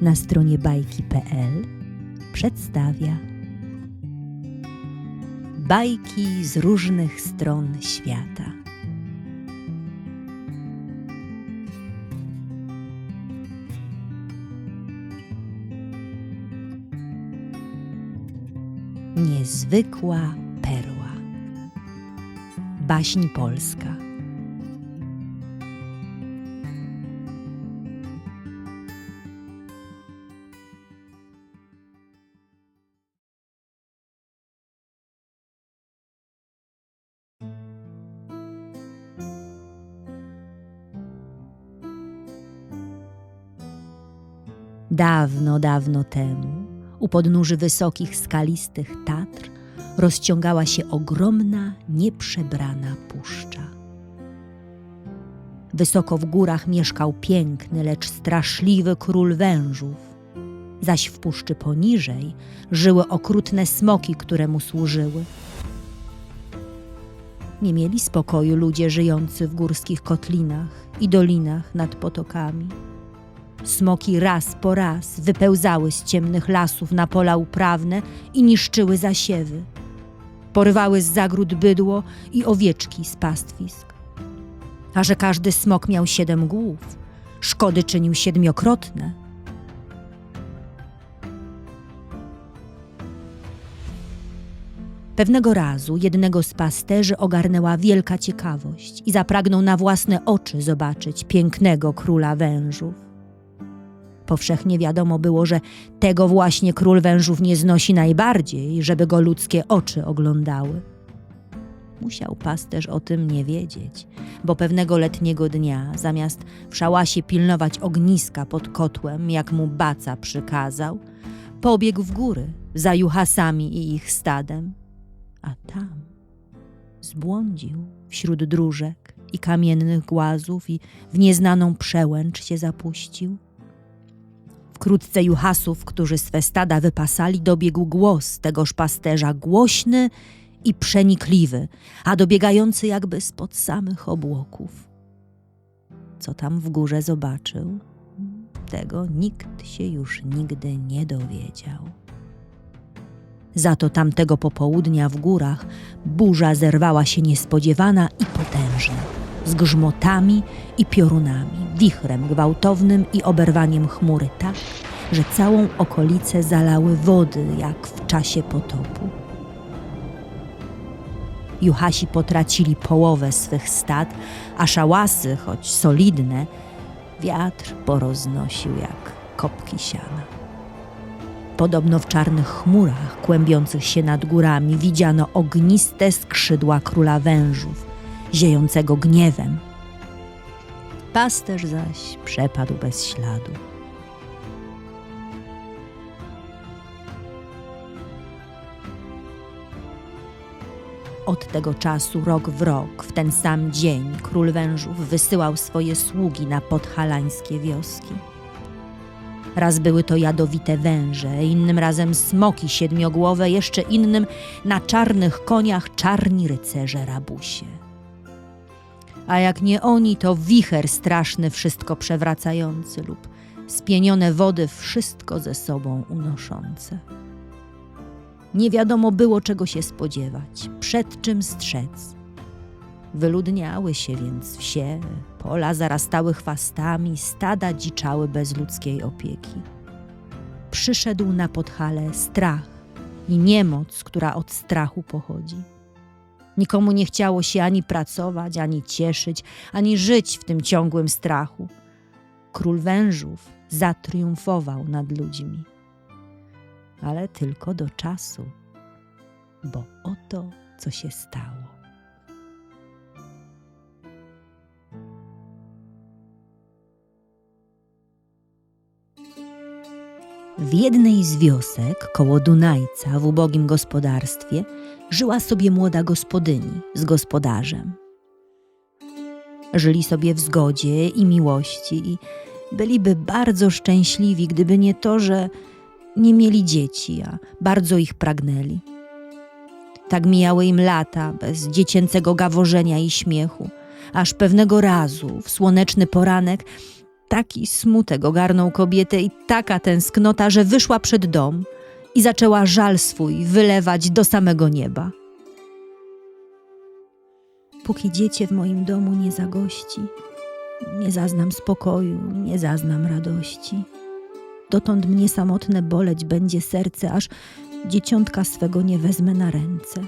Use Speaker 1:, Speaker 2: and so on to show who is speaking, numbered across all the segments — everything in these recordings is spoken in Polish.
Speaker 1: na stronie bajki.pl przedstawia bajki z różnych stron świata. Niezwykła perła. Baśń polska. Dawno, dawno temu, u podnóży wysokich, skalistych Tatr, rozciągała się ogromna, nieprzebrana puszcza. Wysoko w górach mieszkał piękny, lecz straszliwy król wężów, zaś w puszczy poniżej żyły okrutne smoki, które mu służyły. Nie mieli spokoju ludzie żyjący w górskich kotlinach i dolinach nad potokami. Smoki raz po raz wypełzały z ciemnych lasów na pola uprawne i niszczyły zasiewy. Porywały z zagród bydło i owieczki z pastwisk. A że każdy smok miał siedem głów, szkody czynił siedmiokrotne. Pewnego razu jednego z pasterzy ogarnęła wielka ciekawość i zapragnął na własne oczy zobaczyć pięknego króla wężów. Powszechnie wiadomo było, że tego właśnie król wężów nie znosi najbardziej, żeby go ludzkie oczy oglądały. Musiał pasterz o tym nie wiedzieć, bo pewnego letniego dnia, zamiast w szałasie pilnować ogniska pod kotłem, jak mu baca przykazał, pobiegł w góry za juhasami i ich stadem, a tam zbłądził wśród dróżek i kamiennych głazów i w nieznaną przełęcz się zapuścił. Wkrótce juhasów, którzy swe stada wypasali, dobiegł głos tegoż pasterza, głośny i przenikliwy, a dobiegający jakby spod samych obłoków. Co tam w górze zobaczył, tego nikt się już nigdy nie dowiedział. Za to tamtego popołudnia w górach burza zerwała się niespodziewana i potężna, z grzmotami i piorunami, wichrem gwałtownym i oberwaniem chmury tak, że całą okolicę zalały wody jak w czasie potopu. Juhasi potracili połowę swych stad, a szałasy, choć solidne, wiatr poroznosił jak kopki siana. Podobno w czarnych chmurach kłębiących się nad górami widziano ogniste skrzydła króla wężów, ziejącego gniewem. Pasterz zaś przepadł bez śladu. Od tego czasu rok w rok, w ten sam dzień, król wężów wysyłał swoje sługi na podhalańskie wioski. Raz były to jadowite węże, innym razem smoki siedmiogłowe, jeszcze innym na czarnych koniach czarni rycerze rabusie. A jak nie oni, to wicher straszny wszystko przewracający lub spienione wody wszystko ze sobą unoszące. Nie wiadomo było, czego się spodziewać, przed czym strzec. Wyludniały się więc wsie, pola zarastały chwastami, stada dziczały bez ludzkiej opieki. Przyszedł na podhale strach i niemoc, która od strachu pochodzi. Nikomu nie chciało się ani pracować, ani cieszyć, ani żyć w tym ciągłym strachu. Król wężów zatriumfował nad ludźmi. Ale tylko do czasu, bo oto co się stało. W jednej z wiosek koło Dunajca w ubogim gospodarstwie żyła sobie młoda gospodyni z gospodarzem. Żyli sobie w zgodzie i miłości i byliby bardzo szczęśliwi, gdyby nie to, że nie mieli dzieci, a bardzo ich pragnęli. Tak mijały im lata bez dziecięcego gaworzenia i śmiechu, aż pewnego razu, w słoneczny poranek, Taki smutek ogarnął kobietę i taka tęsknota, że wyszła przed dom i zaczęła żal swój wylewać do samego nieba. Póki dziecię w moim domu nie zagości, nie zaznam spokoju, nie zaznam radości. Dotąd mnie samotne boleć będzie serce, aż dzieciątka swego nie wezmę na ręce.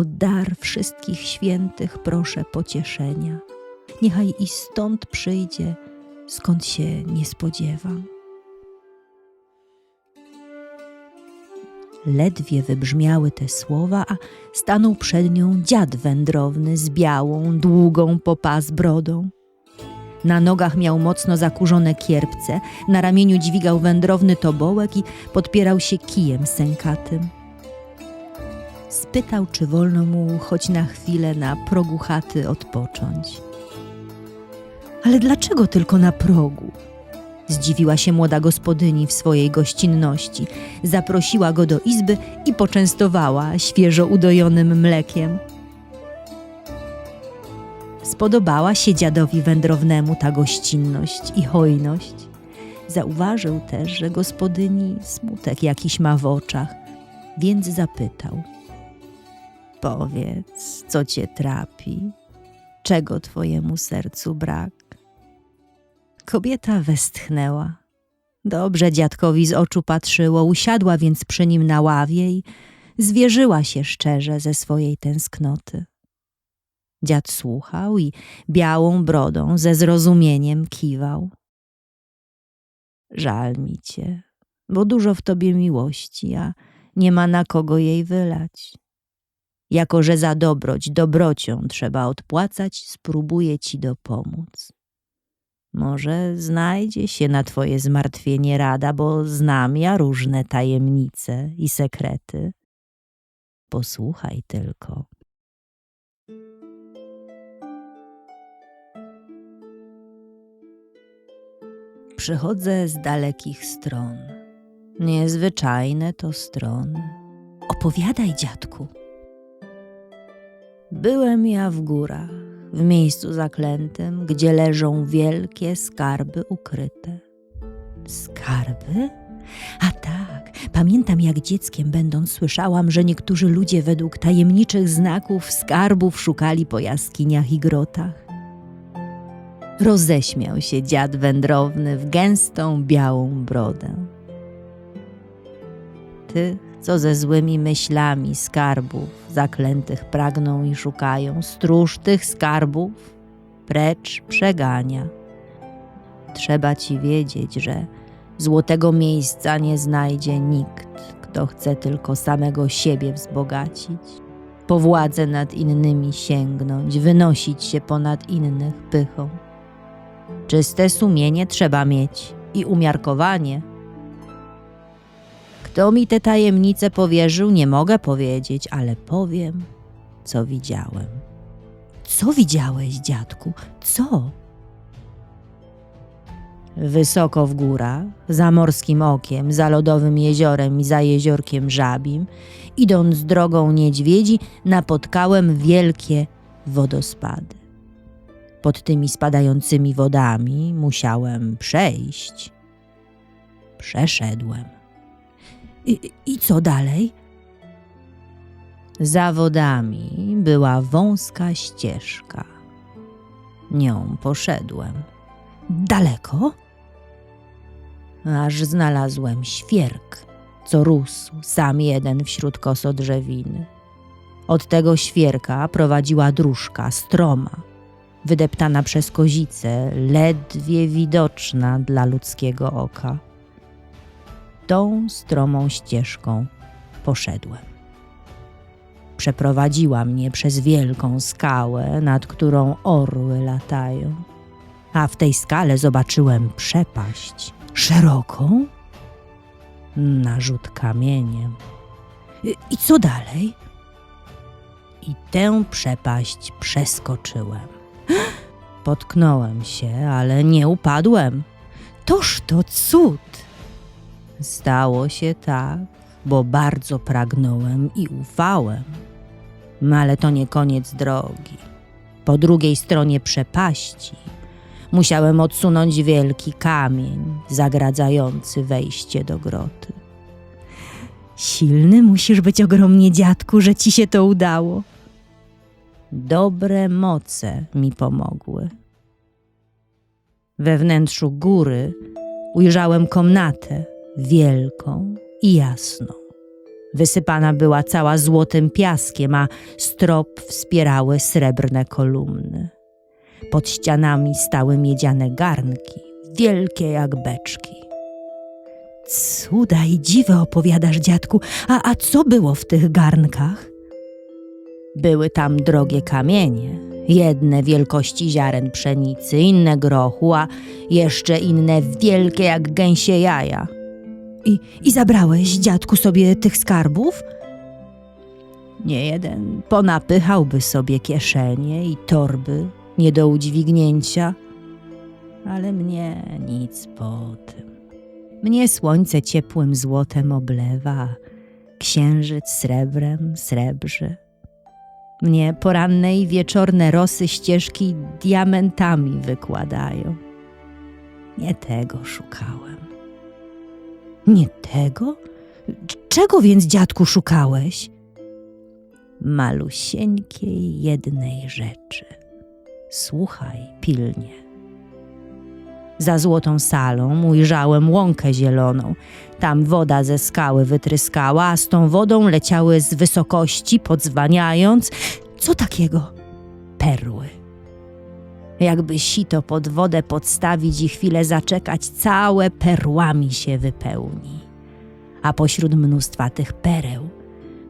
Speaker 1: O dar wszystkich świętych proszę pocieszenia. Niechaj i stąd przyjdzie, skąd się nie spodziewam. Ledwie wybrzmiały te słowa, a stanął przed nią dziad wędrowny z białą, długą po pas brodą. Na nogach miał mocno zakurzone kierpce, na ramieniu dźwigał wędrowny tobołek i podpierał się kijem sękatym. Spytał, czy wolno mu choć na chwilę na progu chaty odpocząć. Ale dlaczego tylko na progu? Zdziwiła się młoda gospodyni w swojej gościnności. Zaprosiła go do izby i poczęstowała świeżo udojonym mlekiem. Spodobała się dziadowi wędrownemu ta gościnność i hojność. Zauważył też, że gospodyni smutek jakiś ma w oczach, więc zapytał: Powiedz, co cię trapi? Czego twojemu sercu brak? Kobieta westchnęła. Dobrze dziadkowi z oczu patrzyło, usiadła więc przy nim na ławie i zwierzyła się szczerze ze swojej tęsknoty. Dziad słuchał i białą brodą ze zrozumieniem kiwał. Żal mi cię, bo dużo w tobie miłości, a nie ma na kogo jej wylać. Jako, że za dobroć dobrocią trzeba odpłacać, spróbuję ci dopomóc. Może znajdzie się na twoje zmartwienie rada, bo znam ja różne tajemnice i sekrety. Posłuchaj tylko. Przychodzę z dalekich stron. Niezwyczajne to strony. Opowiadaj, dziadku. Byłem ja w górach, w miejscu zaklętym, gdzie leżą wielkie skarby ukryte. Skarby? A tak, pamiętam jak dzieckiem będąc słyszałam, że niektórzy ludzie według tajemniczych znaków skarbów szukali po jaskiniach i grotach. Roześmiał się dziad wędrowny w gęstą białą brodę. Tych, co ze złymi myślami skarbów zaklętych pragną i szukają, stróż tych skarbów precz przegania. Trzeba ci wiedzieć, że złotego miejsca nie znajdzie nikt, kto chce tylko samego siebie wzbogacić, po władzę nad innymi sięgnąć, wynosić się ponad innych pychą. Czyste sumienie trzeba mieć i umiarkowanie. Kto mi te tajemnice powierzył, nie mogę powiedzieć, ale powiem, co widziałem. Co widziałeś, dziadku? Co? Wysoko w górach, za morskim okiem, za lodowym jeziorem i za jeziorkiem żabim, idąc drogą niedźwiedzi, napotkałem wielkie wodospady. Pod tymi spadającymi wodami musiałem przejść. Przeszedłem. I, I co dalej? Za wodami była wąska ścieżka. Nią poszedłem. Daleko? Aż znalazłem świerk, co rósł sam jeden wśród kosodrzewiny. Od tego świerka prowadziła dróżka stroma, wydeptana przez kozicę, ledwie widoczna dla ludzkiego oka tą stromą ścieżką poszedłem. Przeprowadziła mnie przez wielką skałę, nad którą orły latają, a w tej skale zobaczyłem przepaść szeroką, narzut kamieniem. I, I co dalej? I tę przepaść przeskoczyłem. Potknąłem się, ale nie upadłem. Toż to cud! Stało się tak, bo bardzo pragnąłem i ufałem. No, Ale to nie koniec drogi. Po drugiej stronie przepaści musiałem odsunąć wielki kamień zagradzający wejście do groty. Silny musisz być ogromnie, dziadku, że ci się to udało. Dobre moce mi pomogły. We wnętrzu góry ujrzałem komnatę wielką i jasną. Wysypana była cała złotym piaskiem, a strop wspierały srebrne kolumny. Pod ścianami stały miedziane garnki, wielkie jak beczki. Cuda i dziwy opowiadasz, dziadku. A, a co było w tych garnkach? Były tam drogie kamienie, jedne wielkości ziaren pszenicy, inne grochu, a jeszcze inne wielkie jak gęsie jaja. I, I zabrałeś, dziadku, sobie tych skarbów? Nie jeden ponapychałby sobie kieszenie i torby nie do udźwignięcia, ale mnie nic po tym. Mnie słońce ciepłym złotem oblewa, księżyc srebrem srebrzy. Mnie poranne i wieczorne rosy ścieżki diamentami wykładają. Nie tego szukałem. Nie tego? Czego więc, dziadku, szukałeś? Malusieńkiej jednej rzeczy. Słuchaj pilnie. Za złotą salą ujrzałem łąkę zieloną. Tam woda ze skały wytryskała, a z tą wodą leciały z wysokości, podzwaniając. Co takiego? Perły. Jakby sito pod wodę podstawić i chwilę zaczekać, całe perłami się wypełni. A pośród mnóstwa tych pereł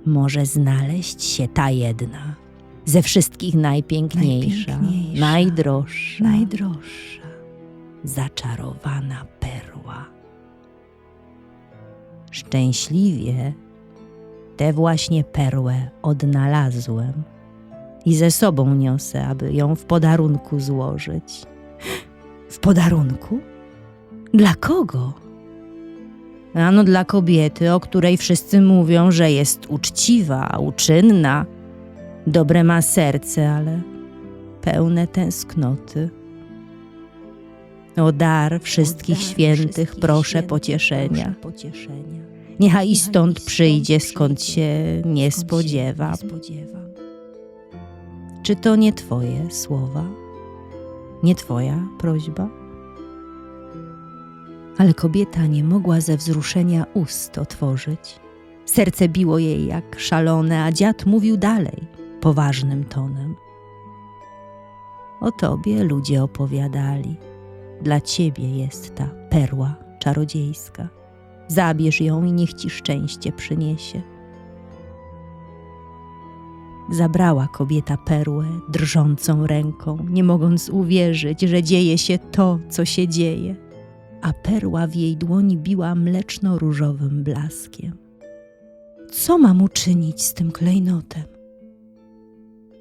Speaker 1: może znaleźć się ta jedna, ze wszystkich najpiękniejsza,
Speaker 2: Najpiękniejsza,
Speaker 1: najdroższa,
Speaker 2: najdroższa.
Speaker 1: zaczarowana perła. Szczęśliwie tę właśnie perłę odnalazłem i ze sobą niosę, aby ją w podarunku złożyć. W podarunku? Dla kogo? Ano dla kobiety, o której wszyscy mówią, że jest uczciwa, uczynna, dobre ma serce, ale pełne tęsknoty. O dar wszystkich
Speaker 2: O dar
Speaker 1: świętych
Speaker 2: wszystkich
Speaker 1: proszę
Speaker 2: świętych
Speaker 1: pocieszenia.
Speaker 2: proszę pocieszenia.
Speaker 1: Niechaj i stąd
Speaker 2: Niechaj
Speaker 1: przyjdzie, skąd
Speaker 2: przyjdzie,
Speaker 1: się nie
Speaker 2: skąd się
Speaker 1: spodziewam.
Speaker 2: nie spodziewam.
Speaker 1: Czy to nie Twoje słowa? Nie Twoja prośba? Ale kobieta nie mogła ze wzruszenia ust otworzyć. Serce biło jej jak szalone, a dziad mówił dalej, poważnym tonem. O tobie ludzie opowiadali. Dla ciebie jest ta perła czarodziejska. Zabierz ją i niech ci szczęście przyniesie. Zabrała kobieta perłę drżącą ręką, nie mogąc uwierzyć, że dzieje się to, co się dzieje, a perła w jej dłoni biła mleczno-różowym blaskiem. Co mam uczynić z tym klejnotem?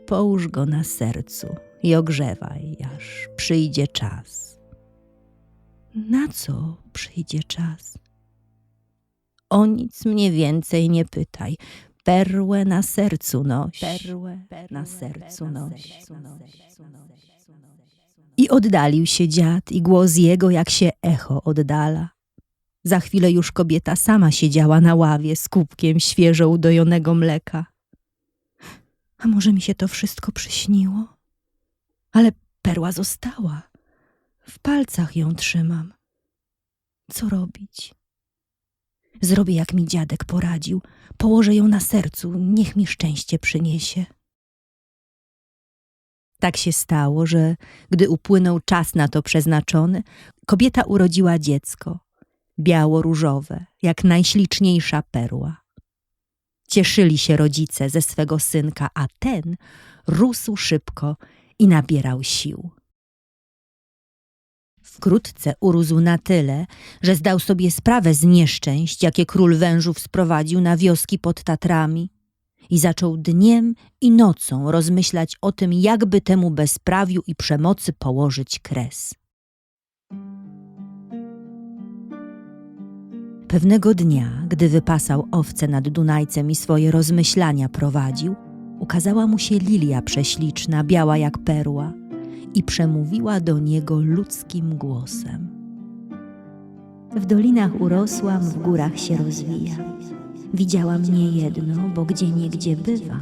Speaker 1: Połóż go na sercu i ogrzewaj, aż przyjdzie czas. Na co przyjdzie czas? O nic mnie więcej nie pytaj perłę na sercu noś. Perłę na sercu noś. I oddalił się dziad i głos jego jak się echo oddala. Za chwilę już kobieta sama siedziała na ławie z kubkiem świeżo udojonego mleka. A może mi się to wszystko przyśniło? Ale perła została. W palcach ją trzymam. Co robić? Zrobię, jak mi dziadek poradził. Położę ją na sercu, niech mi szczęście przyniesie. Tak się stało, że gdy upłynął czas na to przeznaczony, kobieta urodziła dziecko, biało-różowe, jak najśliczniejsza perła. Cieszyli się rodzice ze swego synka, a ten rósł szybko i nabierał sił. Wkrótce urósł na tyle, że zdał sobie sprawę z nieszczęść, jakie król wężów sprowadził na wioski pod Tatrami i zaczął dniem i nocą rozmyślać o tym, jakby temu bezprawiu i przemocy położyć kres. Pewnego dnia, gdy wypasał owce nad Dunajcem i swoje rozmyślania prowadził, ukazała mu się lilia prześliczna, biała jak perła i przemówiła do niego ludzkim głosem.
Speaker 2: W dolinach urosłam, w górach się rozwija. Widziałam nie jedno, bo gdzie niegdzie bywa.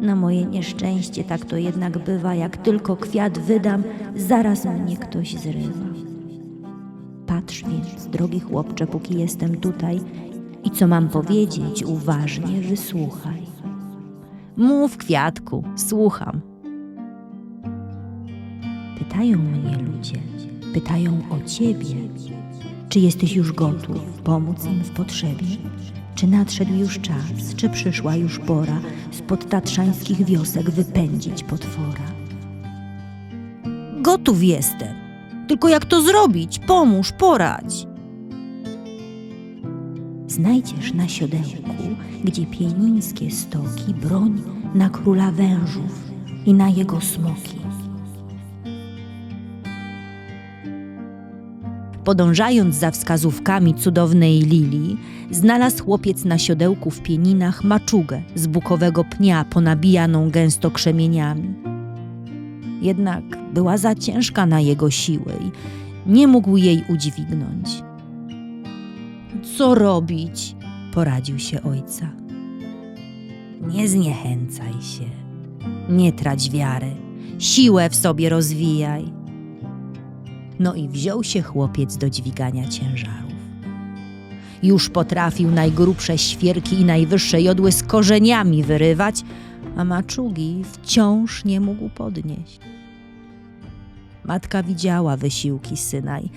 Speaker 2: Na moje nieszczęście tak to jednak bywa, jak tylko kwiat wydam, zaraz mnie ktoś zrywa. Patrz więc, drogi chłopcze, póki jestem tutaj i co mam powiedzieć, uważnie wysłuchaj.
Speaker 1: Mów, kwiatku, słucham.
Speaker 2: Pytają mnie ludzie, pytają o ciebie. Czy jesteś już gotów pomóc im w potrzebie? Czy nadszedł już czas, czy przyszła już pora spod tatrzańskich wiosek wypędzić potwora?
Speaker 1: Gotów jestem. Tylko jak to zrobić? Pomóż, poradź.
Speaker 2: Znajdziesz na siodełku, gdzie pienińskie stoki, broń na króla wężów i na jego smoki.
Speaker 1: Podążając za wskazówkami cudownej Lili, znalazł chłopiec na siodełku w pieninach maczugę z bukowego pnia ponabijaną gęsto krzemieniami. Jednak była za ciężka na jego siły i nie mógł jej udźwignąć. Co robić? poradził się ojca. Nie zniechęcaj się, nie trać wiary, siłę w sobie rozwijaj. No i wziął się chłopiec do dźwigania ciężarów. Już potrafił najgrubsze świerki i najwyższe jodły z korzeniami wyrywać, a maczugi wciąż nie mógł podnieść. Matka widziała wysiłki syna i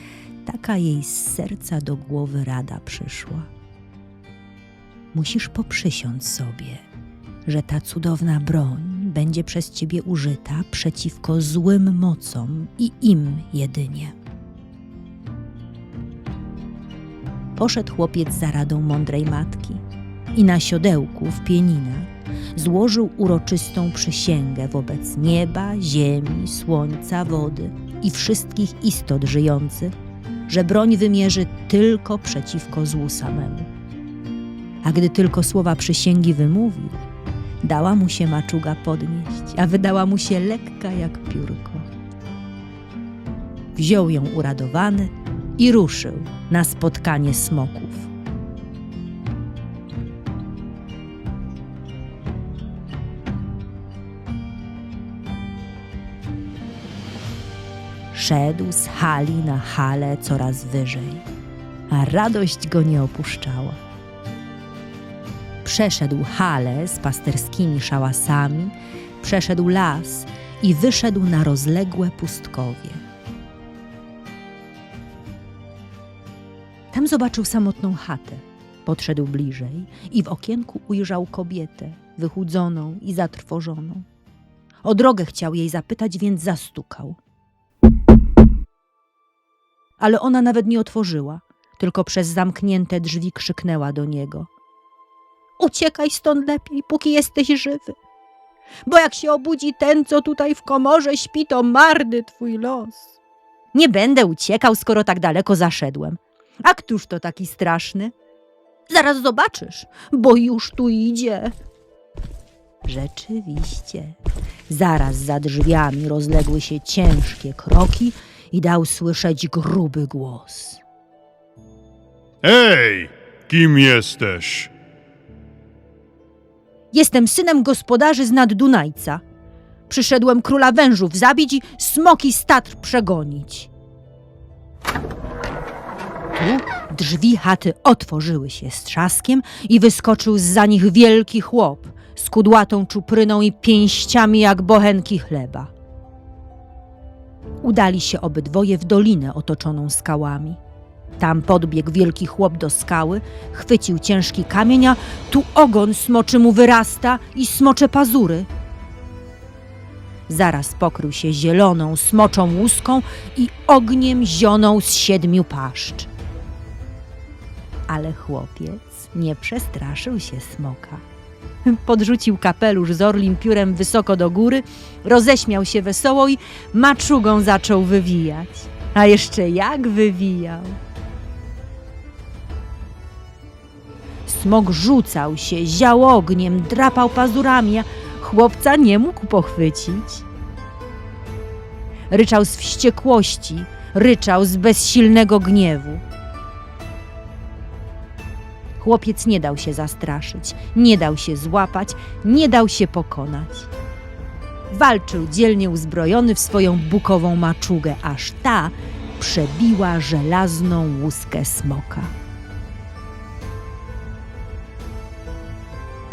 Speaker 1: taka jej z serca do głowy rada przyszła. Musisz poprzysiąc sobie, że ta cudowna broń będzie przez ciebie użyta przeciwko złym mocom i im jedynie. Poszedł chłopiec za radą mądrej matki i na siodełku w pieninach złożył uroczystą przysięgę wobec nieba, ziemi, słońca, wody i wszystkich istot żyjących, że broń wymierzy tylko przeciwko złu samemu. A gdy tylko słowa przysięgi wymówił, dała mu się maczuga podnieść, a wydała mu się lekka jak piórko. Wziął ją uradowany i ruszył na spotkanie smoków. Szedł z hali na halę coraz wyżej, a radość go nie opuszczała przeszedł halę z pasterskimi szałasami, przeszedł las i wyszedł na rozległe pustkowie. Tam zobaczył samotną chatę. Podszedł bliżej i w okienku ujrzał kobietę, wychudzoną i zatrwożoną. O drogę chciał jej zapytać, więc zastukał. Ale ona nawet nie otworzyła, tylko przez zamknięte drzwi krzyknęła do niego – Uciekaj stąd lepiej, póki jesteś żywy. Bo jak się obudzi ten, co tutaj w komorze śpi, to marny twój los. Nie będę uciekał, skoro tak daleko zaszedłem. A któż to taki straszny? Zaraz zobaczysz, bo już tu idzie. Rzeczywiście, zaraz za drzwiami rozległy się ciężkie kroki i dał słyszeć gruby głos.
Speaker 3: Ej, kim jesteś?
Speaker 1: Jestem synem gospodarzy z nad Dunajca. Przyszedłem króla wężów zabić i smoki z Tatr przegonić. Tu drzwi chaty otworzyły się z trzaskiem i wyskoczył za nich wielki chłop z kudłatą czupryną i pięściami jak bochenki chleba. Udali się obydwoje w dolinę otoczoną skałami. Tam podbiegł wielki chłop do skały, chwycił ciężki kamień, a tu ogon smoczy mu wyrasta i smocze pazury. Zaraz pokrył się zieloną, smoczą łuską i ogniem zionął z siedmiu paszcz. Ale chłopiec nie przestraszył się smoka. Podrzucił kapelusz z orlim piórem wysoko do góry, roześmiał się wesoło i maczugą zaczął wywijać. A jeszcze jak wywijał! Smok rzucał się, ział ogniem, drapał pazurami, a chłopca nie mógł pochwycić. Ryczał z wściekłości, ryczał z bezsilnego gniewu. Chłopiec nie dał się zastraszyć, nie dał się złapać, nie dał się pokonać. Walczył dzielnie uzbrojony w swoją bukową maczugę, aż ta przebiła żelazną łuskę smoka.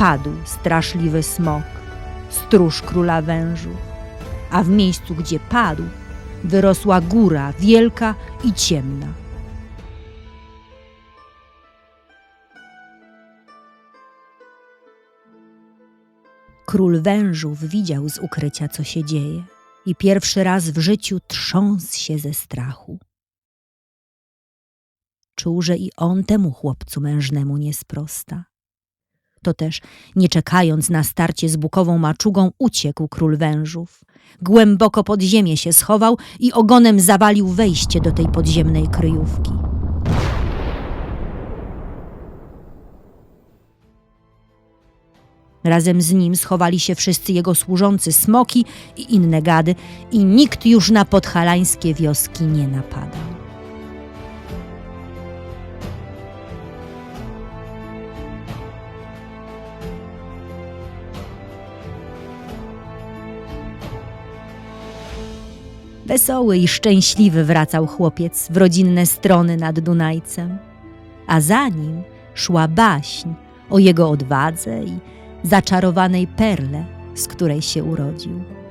Speaker 1: Padł straszliwy smok, stróż króla wężów, a w miejscu, gdzie padł, wyrosła góra wielka i ciemna. Król wężów widział z ukrycia, co się dzieje, i pierwszy raz w życiu trząsł się ze strachu. Czuł, że i on temu chłopcu mężnemu nie sprosta. To też, nie czekając na starcie z bukową maczugą, uciekł król wężów. Głęboko pod ziemię się schował i ogonem zawalił wejście do tej podziemnej kryjówki. Razem z nim schowali się wszyscy jego służący smoki i inne gady, i nikt już na podhalańskie wioski nie napadał. Wesoły i szczęśliwy wracał chłopiec w rodzinne strony nad Dunajcem, a za nim szła baśń o jego odwadze i zaczarowanej perle, z której się urodził.